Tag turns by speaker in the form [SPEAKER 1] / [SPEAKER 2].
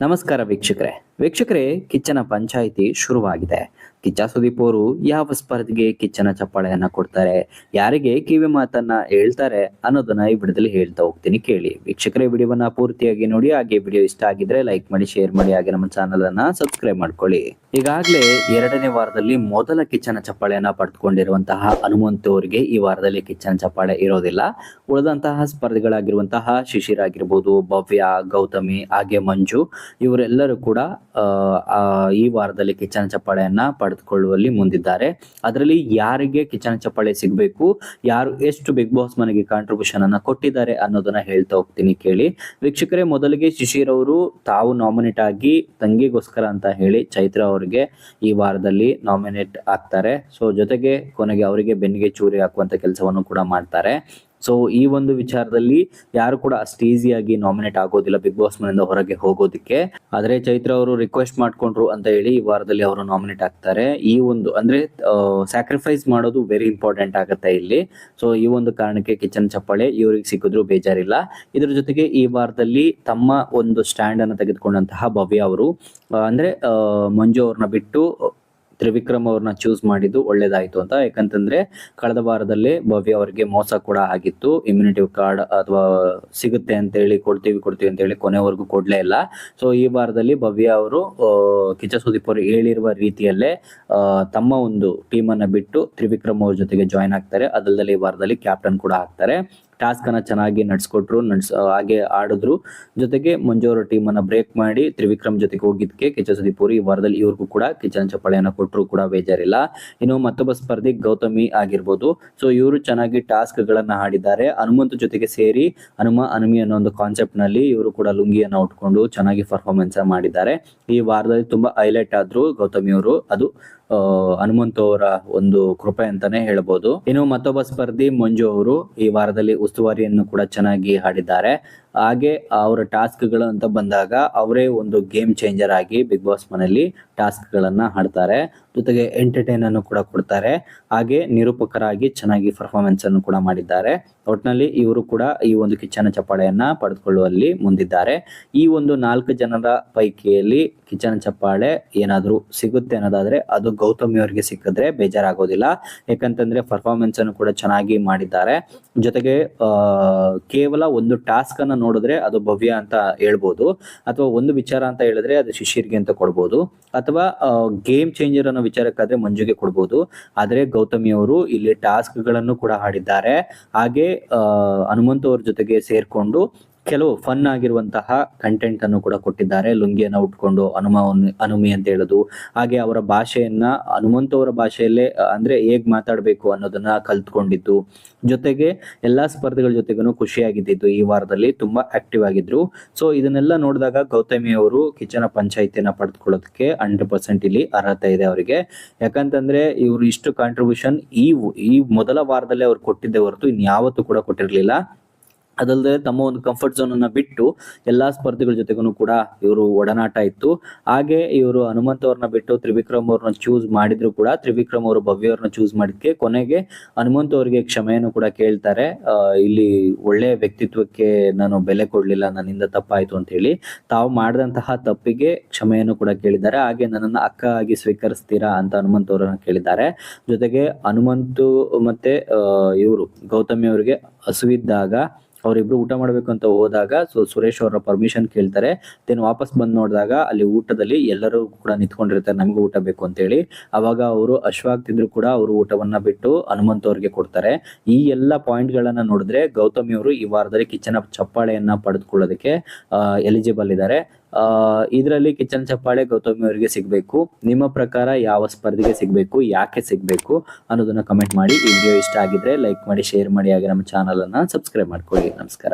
[SPEAKER 1] ನಮಸ್ಕಾರ ವೀಕ್ಷಕರೇ. ವೀಕ್ಷಕರೇ, ಕಿಚ್ಚನ ಪಂಚಾಯಿತಿ ಶುರುವಾಗಿದೆ. ಕಿಚ್ಚ ಸುದೀಪ್ ಅವರು ಯಾವ ಸ್ಪರ್ಧೆಗೆ ಕಿಚ್ಚನ ಚಪ್ಪಾಳೆಯನ್ನ ಕೊಡ್ತಾರೆ, ಯಾರಿಗೆ ಕಿವಿ ಮಾತನ್ನ ಹೇಳ್ತಾರೆ ಅನ್ನೋದನ್ನ ಈ ವಿಡಿಯೋದಲ್ಲಿ ಹೇಳ್ತಾ ಹೋಗ್ತೀನಿ ಕೇಳಿ. ವೀಕ್ಷಕರೇ ವಿಡಿಯೋವನ್ನ ಪೂರ್ತಿಯಾಗಿ ನೋಡಿ, ಹಾಗೆ ವಿಡಿಯೋ ಇಷ್ಟ ಆಗಿದ್ರೆ ಲೈಕ್ ಮಾಡಿ, ಶೇರ್ ಮಾಡಿ, ಹಾಗೆ ನಮ್ಮ ಚಾನಲ್ ಅನ್ನ ಸಬ್ಸ್ಕ್ರೈಬ್ ಮಾಡ್ಕೊಳ್ಳಿ. ಈಗಾಗಲೇ ಎರಡನೇ ವಾರದಲ್ಲಿ ಮೊದಲ ಕಿಚ್ಚನ ಚಪ್ಪಾಳೆಯನ್ನ ಪಡೆದುಕೊಂಡಿರುವಂತಹ ಹನುಮಂತ ಅವರಿಗೆ ಈ ವಾರದಲ್ಲಿ ಕಿಚ್ಚನ ಚಪ್ಪಾಳೆ ಇರೋದಿಲ್ಲ. ಉಳಿದಂತಹ ಸ್ಪರ್ಧೆಗಳಾಗಿರುವಂತಹ ಶಿಶಿರ್ ಆಗಿರ್ಬೋದು, ಭವ್ಯ, ಗೌತಮಿ, ಹಾಗೆ ಮಂಜು, ಇವರೆಲ್ಲರೂ ಕೂಡ ಈ ವಾರದಲ್ಲಿ ಕಿಚನ್ ಚಪ್ಪಾಳೆಯನ್ನ ಪಡೆದುಕೊಳ್ಳುವಲ್ಲಿ ಮುಂದಿದ್ದಾರೆ. ಅದರಲ್ಲಿ ಯಾರಿಗೆ ಕಿಚನ್ ಚಪ್ಪಾಳೆ ಸಿಗಬೇಕು, ಯಾರು ಎಷ್ಟು ಬಿಗ್ ಬಾಸ್ ಮನೆಗೆ ಕಾಂಟ್ರಿಬ್ಯೂಷನ್ ಅನ್ನ ಕೊಟ್ಟಿದ್ದಾರೆ ಅನ್ನೋದನ್ನ ಹೇಳ್ತಾ ಹೋಗ್ತೀನಿ ಕೇಳಿ. ವೀಕ್ಷಕರೇ, ಮೊದಲಿಗೆ ಶಿಶಿರ್ ಅವರು ತಾವು ನಾಮಿನೇಟ್ ಆಗಿ ತಂಗಿಗೋಸ್ಕರ ಅಂತ ಹೇಳಿ ಚೈತ್ರ ಅವರಿಗೆ ಈ ವಾರದಲ್ಲಿ ನಾಮಿನೇಟ್ ಆಗ್ತಾರೆ. ಸೊ ಜೊತೆಗೆ ಕೊನೆಗೆ ಅವರಿಗೆ ಬೆನ್ನಿಗೆ ಚೂರಿ ಹಾಕುವಂತ ಕೆಲಸವನ್ನು ಕೂಡ ಮಾಡ್ತಾರೆ. ಸೊ ಈ ಒಂದು ವಿಚಾರದಲ್ಲಿ ಯಾರು ಕೂಡ ಅಷ್ಟು ಈಸಿಯಾಗಿ ನಾಮಿನೇಟ್ ಆಗೋದಿಲ್ಲ ಬಿಗ್ ಬಾಸ್ ಮನೆಯಿಂದ ಹೊರಗೆ ಹೋಗೋದಕ್ಕೆ. ಆದ್ರೆ ಚೈತ್ರ ಅವರು ರಿಕ್ವೆಸ್ಟ್ ಮಾಡ್ಕೊಂಡ್ರು ಅಂತ ಹೇಳಿ ಈ ವಾರದಲ್ಲಿ ಅವರು ನಾಮಿನೇಟ್ ಆಗ್ತಾರೆ. ಈ ಒಂದು ಅಂದ್ರೆ ಸ್ಯಾಕ್ರಿಫೈಸ್ ಮಾಡೋದು ವೆರಿ ಇಂಪಾರ್ಟೆಂಟ್ ಆಗುತ್ತೆ ಇಲ್ಲಿ. ಸೊ ಈ ಒಂದು ಕಾರಣಕ್ಕೆ ಕಿಚನ್ ಚಪ್ಪಾಳೆ ಇವ್ರಿಗೆ ಸಿಕ್ಕಿದ್ರು ಬೇಜಾರಿಲ್ಲ. ಇದ್ರ ಜೊತೆಗೆ ಈ ವಾರದಲ್ಲಿ ತಮ್ಮ ಒಂದು ಸ್ಟ್ಯಾಂಡ್ ಅನ್ನು ತೆಗೆದುಕೊಂಡಂತಹ ಭವ್ಯ ಅವರು ಅಂದ್ರೆ ಮಂಜು ಅವ್ರನ್ನ ಬಿಟ್ಟು ತ್ರಿವಿಕ್ರಮ್ ಅವ್ರನ್ನ ಚೂಸ್ ಮಾಡಿದ್ದು ಒಳ್ಳೇದಾಯ್ತು ಅಂತ. ಯಾಕಂತಂದ್ರೆ ಕಳೆದ ವಾರದಲ್ಲಿ ಭವ್ಯ ಅವರಿಗೆ ಮೋಸ ಕೂಡ ಆಗಿತ್ತು. ಇಮ್ಯುನಿಟಿ ಕಾರ್ಡ್ ಅಥವಾ ಸಿಗುತ್ತೆ ಅಂತ ಹೇಳಿ ಕೊಡ್ತೀವಿ ಕೊಡ್ತೀವಿ ಅಂತ ಹೇಳಿ ಕೊನೆವರೆಗೂ ಕೊಡ್ಲೇ ಇಲ್ಲ. ಸೊ ಈ ವಾರದಲ್ಲಿ ಭವ್ಯ ಅವರು ಕಿಚ್ಚ ಸುದೀಪ್ ಅವರು ಹೇಳಿರುವ ರೀತಿಯಲ್ಲೇ ತಮ್ಮ ಒಂದು ಟೀಮ್ ಅನ್ನ ಬಿಟ್ಟು ತ್ರಿವಿಕ್ರಮ್ ಅವ್ರ ಜೊತೆಗೆ ಜಾಯ್ನ್ ಆಗ್ತಾರೆ. ಅದಲ್ಲದೆ ಈ ವಾರದಲ್ಲಿ ಕ್ಯಾಪ್ಟನ್ ಕೂಡ ಆಗ್ತಾರೆ. ಟಾಸ್ಕ್ ಅನ್ನ ಚೆನ್ನಾಗಿ ನಡ್ಸ್ಕೊಟ್ರು, ನಡ್ಸ್ ಹಾಗೆ ಆಡಿದ್ರು. ಜೊತೆಗೆ ಮಂಜೂರ ಟೀಮ್ ಅನ್ನ ಬ್ರೇಕ್ ಮಾಡಿ ತ್ರಿವಿಕ್ರಮ್ ಜೊತೆಗೆ ಹೋಗಿದ್ಕೆ ಕಿಚ್ಚ ಸುದೀಪುರಿ ಈ ವಾರದಲ್ಲಿ ಇವ್ರಿಗೂ ಕೂಡ ಕಿಚನ್ ಚಪ್ಪಾಳೆಯನ್ನ ಕೊಟ್ಟರು ಕೂಡ ಬೇಜಾರಿಲ್ಲ. ಇನ್ನು ಮತ್ತೊಬ್ಬ ಸ್ಪರ್ಧಿ ಗೌತಮಿ ಆಗಿರ್ಬೋದು. ಸೊ ಇವರು ಚೆನ್ನಾಗಿ ಟಾಸ್ಕ್ ಗಳನ್ನ ಆಡಿದ್ದಾರೆ. ಹನುಮಂತ ಜೊತೆಗೆ ಸೇರಿ ಹನುಮ, ಹನುಮಿ ಅನ್ನೋ ಒಂದು ಕಾನ್ಸೆಪ್ಟ್ನಲ್ಲಿ ಇವರು ಕೂಡ ಲುಂಗಿಯನ್ನ ಉಟ್ಕೊಂಡು ಚೆನ್ನಾಗಿ ಪರ್ಫಾರ್ಮೆನ್ಸ್ ಮಾಡಿದ್ದಾರೆ. ಈ ವಾರದಲ್ಲಿ ತುಂಬಾ ಹೈಲೈಟ್ ಆದ್ರು ಗೌತಮಿ ಅವರು. ಅದು ಹನುಮಂತು ಅವರ ಒಂದು ಕೃಪೆ ಅಂತಾನೆ ಹೇಳ್ಬೋದು. ಇನ್ನು ಮತ್ತೊಬ್ಬ ಸ್ಪರ್ಧಿ ಮಂಜು ಅವರು ಈ ವಾರದಲ್ಲಿ ಉಸ್ತುವಾರಿಯನ್ನು ಕೂಡ ಚೆನ್ನಾಗಿ ಹಾಡಿದ್ದಾರೆ. ಹಾಗೆ ಅವರ ಟಾಸ್ಕ್ಗಳು ಅಂತ ಬಂದಾಗ ಅವರೇ ಒಂದು ಗೇಮ್ ಚೇಂಜರ್ ಆಗಿ ಬಿಗ್ ಬಾಸ್ ಮನೆಯಲ್ಲಿ ಟಾಸ್ಕ್ ಗಳನ್ನ ಹಾಡ್ತಾರೆ ಜೊತೆಗೆ ಎಂಟರ್ಟೈನ್ ಅನ್ನು ಕೂಡ ಕೊಡ್ತಾರೆ. ಹಾಗೆ ನಿರೂಪಕರಾಗಿ ಚೆನ್ನಾಗಿ ಪರ್ಫಾರ್ಮೆನ್ಸ್ ಅನ್ನು ಕೂಡ ಮಾಡಿದ್ದಾರೆ. ಒಟ್ಟಿನಲ್ಲಿ ಇವರು ಕೂಡ ಈ ಒಂದು ಕಿಚ್ಚನ ಚಪ್ಪಾಳೆಯನ್ನ ಪಡೆದುಕೊಳ್ಳುವಲ್ಲಿ ಮುಂದಿದ್ದಾರೆ. ಈ ಒಂದು ನಾಲ್ಕು ಜನರ ಪೈಕಿಯಲ್ಲಿ ಕಿಚ್ಚನ ಚಪ್ಪಾಳೆ ಏನಾದರೂ ಸಿಗುತ್ತೆ ಅನ್ನೋದಾದ್ರೆ ಅದು ಗೌತಮಿ ಅವರಿಗೆ ಸಿಕ್ಕಿದ್ರೆ ಬೇಜಾರಾಗೋದಿಲ್ಲ. ಯಾಕಂತಂದ್ರೆ ಪರ್ಫಾರ್ಮೆನ್ಸ್ ಅನ್ನು ಕೂಡ ಚೆನ್ನಾಗಿ ಮಾಡಿದ್ದಾರೆ. ಜೊತೆಗೆ ಕೇವಲ ಒಂದು ಟಾಸ್ಕ್ ಅನ್ನ ನೋಡಿದ್ರೆ ಅದು ಭವ್ಯ ಅಂತ ಹೇಳ್ಬೋದು. ಅಥವಾ ಒಂದು ವಿಚಾರ ಅಂತ ಹೇಳಿದ್ರೆ ಅದು ಶಿಶಿರ್ಗೆ ಅಂತ ಕೊಡ್ಬೋದು. ಅಥವಾ ಗೇಮ್ ಚೇಂಜರ್ ಅನ್ನೋ ವಿಚಾರಕ್ಕಾದ್ರೆ ಮಂಜುಗೆ ಕೊಡ್ಬೋದು. ಆದರೆ ಗೌತಮಿ ಅವರು ಇಲ್ಲಿ ಟಾಸ್ಕ್ಗಳನ್ನು ಕೂಡ ಆಡಿದ್ದಾರೆ ಹಾಗೆ ಹನುಮಂತ ಅವ್ರ ಜೊತೆಗೆ ಸೇರ್ಕೊಂಡು ಕೆಲವು ಫನ್ ಆಗಿರುವಂತಹ ಕಂಟೆಂಟ್ ಅನ್ನು ಕೂಡ ಕೊಟ್ಟಿದ್ದಾರೆ. ಲುಂಗಿಯನ್ನು ಉಟ್ಕೊಂಡು ಹನುಮ ಹನುಮಿ ಅಂತ ಹೇಳೋದು, ಹಾಗೆ ಅವರ ಭಾಷೆಯನ್ನ ಹನುಮಂತ ಅವರ ಭಾಷೆಯಲ್ಲೇ, ಅಂದ್ರೆ ಹೇಗ್ ಮಾತಾಡಬೇಕು ಅನ್ನೋದನ್ನ ಕಲ್ತ್ಕೊಂಡಿದ್ದು. ಜೊತೆಗೆ ಎಲ್ಲಾ ಸ್ಪರ್ಧೆಗಳ ಜೊತೆಗೂ ಖುಷಿಯಾಗಿದ್ದು ಈ ವಾರದಲ್ಲಿ, ತುಂಬಾ ಆಕ್ಟಿವ್ ಆಗಿದ್ರು. ಸೊ ಇದನ್ನೆಲ್ಲ ನೋಡಿದಾಗ ಗೌತಮಿ ಅವರು ಕಿಚನ ಪಂಚಾಯಿತಿಯನ್ನ ಪಡೆದುಕೊಳ್ಳೋದಕ್ಕೆ ಹಂಡ್ರೆಡ್ ಪರ್ಸೆಂಟ್ ಇಲ್ಲಿ ಅರ್ಹತೆ ಇದೆ ಅವರಿಗೆ. ಯಾಕಂತಂದ್ರೆ ಇವರು ಇಷ್ಟು ಕಾಂಟ್ರಿಬ್ಯೂಷನ್ ಈ ಈ ಮೊದಲ ವಾರದಲ್ಲಿ ಅವ್ರು ಕೊಟ್ಟಿದ್ದೆ ಹೊರತು ಇನ್ಯಾವತ್ತೂ ಕೂಡ ಕೊಟ್ಟಿರ್ಲಿಲ್ಲ. ಅದಲ್ಲದೆ ತಮ್ಮ ಒಂದು ಕಂಫರ್ಟ್ ಝೋನ್ ಅನ್ನ ಬಿಟ್ಟು ಎಲ್ಲಾ ಸ್ಪರ್ಧಿಗಳ ಜೊತೆಗೂ ಕೂಡ ಇವರು ಒಡನಾಟ ಇತ್ತು. ಹಾಗೆ ಇವರು ಹನುಮಂತ ಅವ್ರನ್ನ ಬಿಟ್ಟು ತ್ರಿವಿಕ್ರಮ್ ಅವ್ರನ್ನ ಚೂಸ್ ಮಾಡಿದ್ರು ಕೂಡ, ತ್ರಿವಿಕ್ರಮ್ ಅವರು ಭವ್ಯ ಅವ್ರನ್ನ ಚೂಸ್ ಮಾಡಿದ್ಕೆ ಕೊನೆಗೆ ಹನುಮಂತ ಅವರಿಗೆ ಕ್ಷಮೆಯನ್ನು ಕೂಡ ಕೇಳ್ತಾರೆ. ಇಲ್ಲಿ ಒಳ್ಳೆ ವ್ಯಕ್ತಿತ್ವಕ್ಕೆ ನಾನು ಬೆಲೆ ಕೊಡಲಿಲ್ಲ, ನನ್ನಿಂದ ತಪ್ಪಾಯಿತು ಅಂತ ಹೇಳಿ ತಾವು ಮಾಡಿದಂತಹ ತಪ್ಪಿಗೆ ಕ್ಷಮೆಯನ್ನು ಕೂಡ ಕೇಳಿದ್ದಾರೆ. ಹಾಗೆ ನನ್ನನ್ನು ಅಕ್ಕ ಆಗಿ ಸ್ವೀಕರಿಸ್ತೀರಾ ಅಂತ ಹನುಮಂತ ಅವರನ್ನ ಕೇಳಿದ್ದಾರೆ. ಜೊತೆಗೆ ಹನುಮಂತು ಮತ್ತೆ ಇವರು ಗೌತಮಿ ಅವರಿಗೆ ಹಸುವಿದ್ದಾಗ ಅವರಿಬ್ರು ಊಟ ಮಾಡಬೇಕು ಅಂತ ಹೋದಾಗ, ಸೊ ಸುರೇಶ್ ಅವರ ಪರ್ಮಿಷನ್ ಕೇಳ್ತಾರೆ. ದೆನ್ ವಾಪಸ್ ಬಂದು ನೋಡಿದಾಗ ಅಲ್ಲಿ ಊಟದಲ್ಲಿ ಎಲ್ಲರೂ ಕೂಡ ನಿಂತ್ಕೊಂಡಿರ್ತಾರೆ, ನಮಗೂ ಊಟ ಬೇಕು ಅಂತ ಹೇಳಿ ಅವಾಗ ಅವರು ಅಶ್ವಾಗ್ತಿದ್ರು ಕೂಡ ಅವರು ಊಟವನ್ನ ಬಿಟ್ಟು ಹನುಮಂತ ಅವ್ರಿಗೆ ಕೊಡ್ತಾರೆ. ಈ ಎಲ್ಲ ಪಾಯಿಂಟ್ ಗಳನ್ನ ನೋಡಿದ್ರೆ ಗೌತಮಿ ಅವರು ಈ ವಾರದಲ್ಲಿ ಕಿಚ್ಚನ ಚಪ್ಪಾಳೆಯನ್ನ ಪಡೆದುಕೊಳ್ಳೋದಕ್ಕೆ ಎಲಿಜಿಬಲ್ ಇದ್ದಾರೆ. ಇದರಲ್ಲಿ ಕಿಚನ್ ಚಪ್ಪಾಳೆ ಗೌತಮಿ ಅವರಿಗೆ ಸಿಗ್ಬೇಕು. ನಿಮ್ಮ ಪ್ರಕಾರ ಯಾವ ಸ್ಪರ್ಧೆಗೆ ಸಿಗಬೇಕು? ಯಾಕೆ ಸಿಗಬೇಕು? ಅನ್ನೋದನ್ನ ಕಮೆಂಟ್ ಮಾಡಿ. ವಿಡಿಯೋ ಇಷ್ಟ ಆಗಿದ್ರೆ ಲೈಕ್ ಮಾಡಿ ಶೇರ್ ಮಾಡಿ. ಹಾಗೆ ನಮ್ಮ ಚಾನಲ್ ಅನ್ನ ಸಬ್ಸ್ಕ್ರೈಬ್ ಮಾಡ್ಕೊಳ್ಳಿ. ನಮಸ್ಕಾರ.